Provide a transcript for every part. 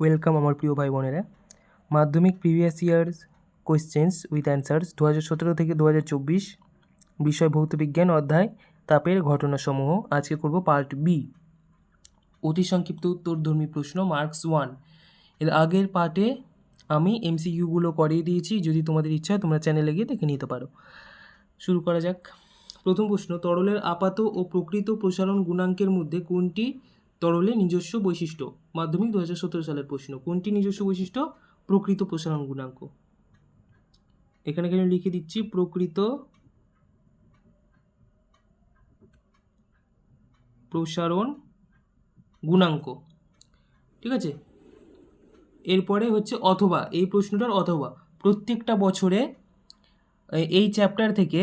Welcome আমার প্রিয় ভাই বোনেরা। মাধ্যমিক previous years questions with answers দু হাজার সতেরো থেকে দু হাজার চব্বিশ বিষয় ভৌতবিজ্ঞান অধ্যায় তাপের ঘটনাসমূহ। আজকে করব পার্ট বি। অতি সংক্ষিপ্ত উত্তরধর্মী প্রশ্ন, মার্কস ওয়ান। এর আগের পার্টে আমি এমসিকিউগুলো করিয়ে দিয়েছি, যদি তোমাদের ইচ্ছা হয় তোমরা চ্যানেলে গিয়ে দেখে নিতে পারো। শুরু করা যাক। প্রথম প্রশ্ন, তরলের আপাত ও প্রকৃত প্রসারণ গুণাঙ্কের মধ্যে কোনটি তরলের নিজস্ব বৈশিষ্ট্য। মাধ্যমিক দু হাজার সতেরো সালের প্রশ্ন, কোনটি নিজস্ব বৈশিষ্ট্য? প্রকৃত প্রসারণ গুণাঙ্ক। এখানে এখানে লিখে দিচ্ছি? প্রকৃত প্রসারণ গুণাঙ্ক। ঠিক আছে? এরপরে হচ্ছে অথবা, এই প্রশ্নটার অথবা। প্রত্যেকটা বছরে এই চ্যাপ্টার থেকে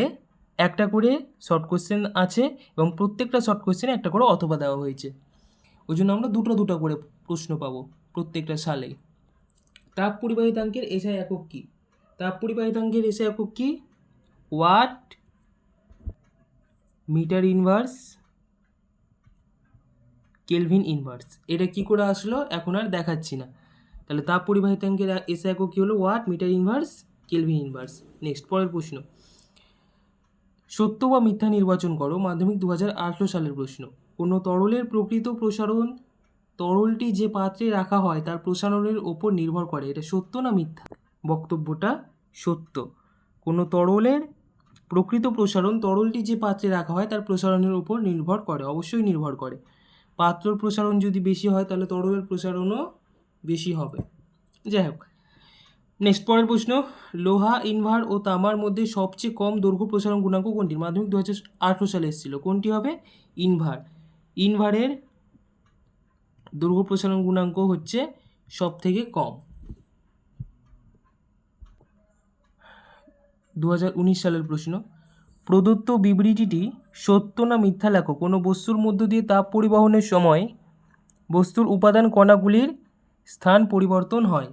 একটা করে শর্ট কোশ্চেন আছে এবং প্রত্যেকটা শর্ট কোশ্চেনে একটা করে অথবা দেওয়া হয়েছে। ওই জন্য আমরা দুটো দুটো করে প্রশ্ন পাবো প্রত্যেকটা সালে। তাপ পরিবাহিতাঙ্কের এসআই একক কী? তাপ পরিবাহিতাঙ্কের এসআই একক কী? Watt metre inverse kelvin inverse. এটা কি করে আসলো? এখন আর দেখাচ্ছি না। তাহলে তাপ পরিবাহিতাঙ্কের এসে একক কী হলো? Watt metre inverse kelvin inverse. Next, পরের প্রশ্ন। সত্য বা মিথ্যা নির্বাচন করো মাধ্যমিক দু হাজার আঠেরো সালের প্রশ্ন। কোনো তরলের প্রকৃত প্রসারণ? তরলটি যে পাত্রে রাখা হয় তার প্রসারণের ওপর নির্ভর করে, এটা সত্য না মিথ্যা? বক্তব্যটা সত্য। কোনো তরলের প্রকৃত প্রসারণ তরলটি যে পাত্রে রাখা হয় তার প্রসারণের উপর নির্ভর করে, অবশ্যই নির্ভর করে। পাত্রর প্রসারণ যদি বেশি হয় তাহলে তরলের প্রসারণও বেশি হবে। যাই হোক নেক্সট পরের প্রশ্ন, লোহা, ইনভার ও তামার মধ্যে সবচেয়ে কম দৈর্ঘ্য প্রসারণ গুণাঙ্ক কোনটি মাধ্যমিক দু হাজার আঠেরো সালে এসেছিল। কোনটি হবে? ইনভার। ইনভারের দৈর্ঘ্য প্রসারণ গুণাঙ্ক হচ্ছে সব থেকে কম। দু হাজার উনিশ সালের প্রশ্ন, প্রদত্ত বিবৃতিটি সত্য না মিথ্যা লেখো কোনো বস্তুর মধ্য দিয়ে তাপ পরিবহনের সময় বস্তুর উপাদান কণাগুলির স্থান পরিবর্তন হয়।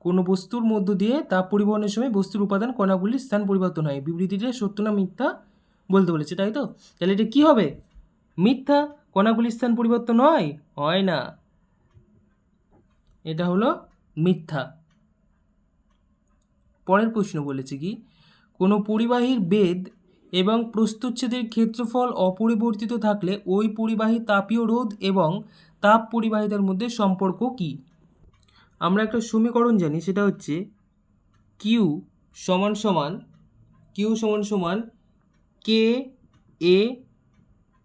কোনো বস্তুর মধ্য দিয়ে তাপ পরিবহনের সময় বস্তুর উপাদান কণাগুলির স্থান পরিবর্তন হয়। বিবৃতিটা সত্য না মিথ্যা বলতে বলেছে, তাই তো? তাহলে এটা কী হবে? মিথ্যা কণাগুলির স্থান পরিবর্তন হয়? হয় না। এটা হলো মিথ্যা। পরের প্রশ্ন বলেছে কি, কোনো পরিবাহীর বেদ এবং প্রস্তুচ্ছেদের ক্ষেত্রফল অপরিবর্তিত থাকলে ওই পরিবাহী তাপীয় রোধ এবং তাপ পরিবাহিতার মধ্যে সম্পর্ক কি? আমরা একটা সমীকরণ জানি, সেটা হচ্ছে কিউ সমান সমান, কিউ সমান সমান K A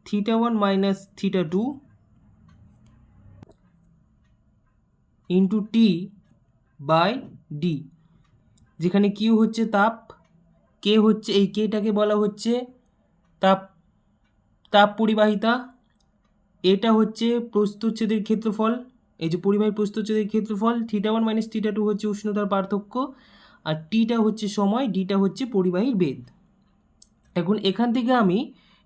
theta one minus theta two into T by D যেখানে কিউ হচ্ছে তাপ কে হচ্ছে, এই কেটাকে বলা হচ্ছে তাপ তাপ পরিবাহিতা। এটা হচ্ছে প্রস্তুচ্ছেদের ক্ষেত্রফল, এই যে পরিবাহী প্রস্তুচ্ছেদের ক্ষেত্রফল theta one minus theta two হচ্ছে উষ্ণতার পার্থক্য, আর টিটা হচ্ছে সময় ডিটা হচ্ছে পরিবাহীর বেদ এখন এখান থেকে আমি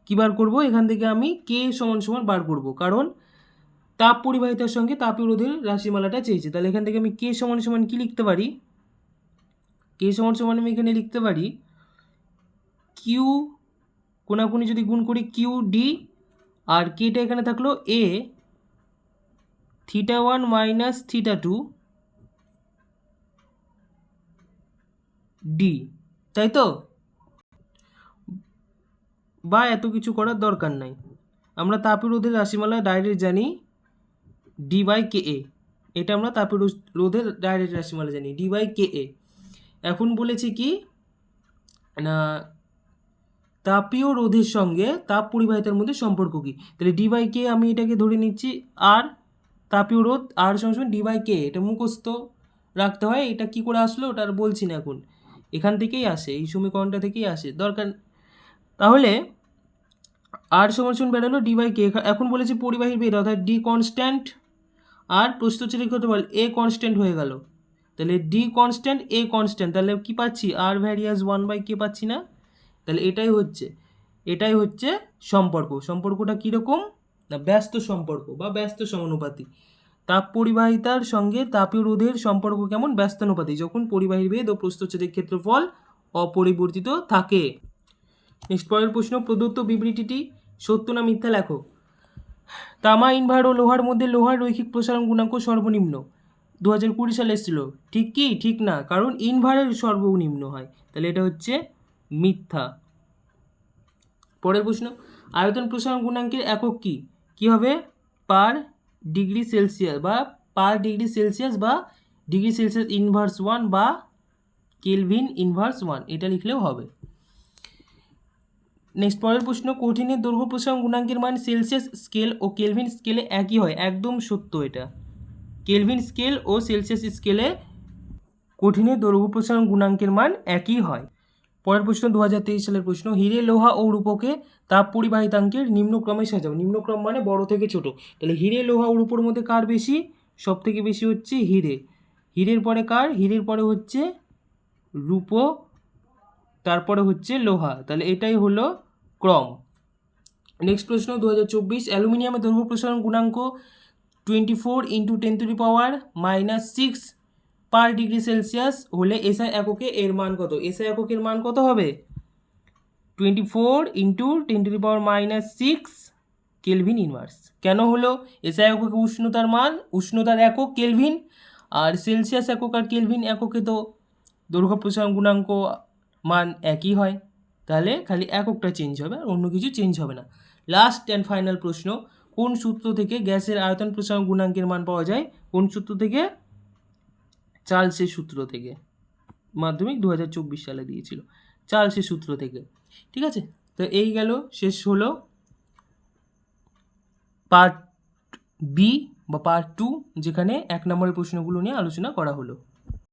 কী বার করব? এখান থেকে আমি কে সমান সমান বার করব। কারণ তাপ পরিবাহিতার সঙ্গে তাপীয় রোধের রাশিমালাটা চেয়েছে। তাহলে এখান থেকে আমি কে সমান সমান কী লিখতে পারি? কে সমান সমান আমি এখানে লিখতে পারি কিউ কোনাকুনি যদি গুণ করি কিউ ডি আর কেটা এখানে থাকল A theta one minus theta two D তাই তো? বা এত কিছু করার দরকার নাই। আমরা তাপের রোধের রাশিমালা ডাইরেক্ট জানি ডি বাই কে এ এটা আমরা তাপের রোধ- রোধের ডাইরেক্ট রাশিমালা জানি ডি বাই কে এ এখন বলেছে কি, না, তাপীয় রোধের সঙ্গে তাপ পরিবাহিতার মধ্যে সম্পর্ক কী? তাহলে ডি বাই কে আমি এটাকে ধরে নিচ্ছি আর তাপীয় রোধ আর সঙ্গে সঙ্গে ডি বাই কে এটা মুখস্থ রাখতে হয়, এটা কি করে আসলো, ওটা আর বলছি না এখন। এখান থেকেই আসে, এই সমীকরণটা থেকেই আসে, দরকার, তাহলে আর সমান বেরোলো ডি বাই কে এখন বলেছি পরিবাহীর বেদ অর্থাৎ ডি কনস্ট্যান্ট আর প্রস্তুচ্ছেদের ক্ষেত্রফল এ কনস্ট্যান্ট হয়ে গেল। তাহলে ডি কনস্ট্যান্ট এ কনস্ট্যান্ট তাহলে কি পাচ্ছি? আর ভ্যারিয়াস ওয়ান বাই কে পাচ্ছি না? তাহলে এটাই হচ্ছে এটাই হচ্ছে সম্পর্ক। সম্পর্কটা কীরকম? না, ব্যস্ত সম্পর্ক বা ব্যস্ত সমানুপাতি। তাপ পরিবাহিতার সঙ্গে তাপীয় রোধের সম্পর্ক কেমন? ব্যস্তানুপাতি। যখন পরিবাহীর বেদ ও প্রস্তুচ্ছেদের ক্ষেত্রফল অপরিবর্তিত থাকে। নেক্সট পরের প্রশ্ন, প্রদত্ত বিবৃতিটি সত্য না মিথ্যা লেখো। তামা ইনভার ও লোহার মধ্যে লোহার রৈখিক প্রসারণ গুণাঙ্ক সর্বনিম্ন। দু হাজার কুড়ি সালে এসেছিল। ঠিক কি? ঠিক না। কারণ ইনভারের সর্বনিম্ন হয়। তাহলে এটা হচ্ছে মিথ্যা। পরের প্রশ্ন, আয়তন প্রসারণ গুণাঙ্কের একক কি? কি হবে? পার ডিগ্রি সেলসিয়াস বা পার ডিগ্রি সেলসিয়াস বা ডিগ্রি সেলসিয়াস ইনভার্স ওয়ান বা কেলভিন ইনভার্স ওয়ান। এটা লিখলেও হবে। নেক্সট পরের প্রশ্ন কঠিনের দৈর্ঘ্য প্রসারণ গুণাঙ্কের মান সেলসিয়াস স্কেল ও কেলভিন স্কেলে একই হয়। একদম সত্য এটা। কেলভিন স্কেল ও সেলসিয়াস স্কেলে কঠিনের দৈর্ঘ্য প্রসারণ গুণাঙ্কের মান একই হয়। পরের প্রশ্ন দু হাজার তেইশ সালের প্রশ্ন, হিরে, লোহা ও রূপকে তাপ পরিবাহিতাঙ্কের নিম্নক্রমে সাজাও। নিম্নক্রম মানে বড় থেকে ছোট। তাহলে হিরে, লোহা ও রূপোর মধ্যে কার বেশি? সব থেকে বেশি হচ্ছে হিরে। হিরের পরে কার? হিরের পরে হচ্ছে রূপো, তারপরে হচ্ছে লোহা। তাহলে এটাই হলো ক্রম। নেক্সট প্রশ্ন দু হাজার চব্বিশ, অ্যালুমিনিয়ামের দৈর্ঘ্য প্রসারণ গুণাঙ্ক twenty four into ten to the power minus six per degree Celsius হলে এসআই এককে এর মান কত? এসআই এককের মান কত হবে? Twenty four into ten to the power minus six kelvin inverse কেন হলো? এসআই এককে উষ্ণতার মান, উষ্ণতার একক কেলভিন আর সেলসিয়াস একক আর কেলভিন এককে তো দৈর্ঘ্য প্রসারণ গুণাঙ্ক মান একই হয়। তাহলে খালি এককটা চেঞ্জ হবে আর অন্য কিছু চেঞ্জ হবে না। লাস্ট অ্যান্ড ফাইনাল প্রশ্ন, কোন সূত্র থেকে গ্যাসের আয়তন প্রসারণ গুণাঙ্কের মান পাওয়া যায়? কোন সূত্র থেকে? চার্লসের সূত্র থেকে। মাধ্যমিক দু হাজার চব্বিশ সালে দিয়েছিল। চার্লসের সূত্র থেকে। ঠিক আছে? তো এই গেল, শেষ হলো পার্ট বি বা পার্ট টু যেখানে এক নম্বরের প্রশ্নগুলো নিয়ে আলোচনা করা হলো।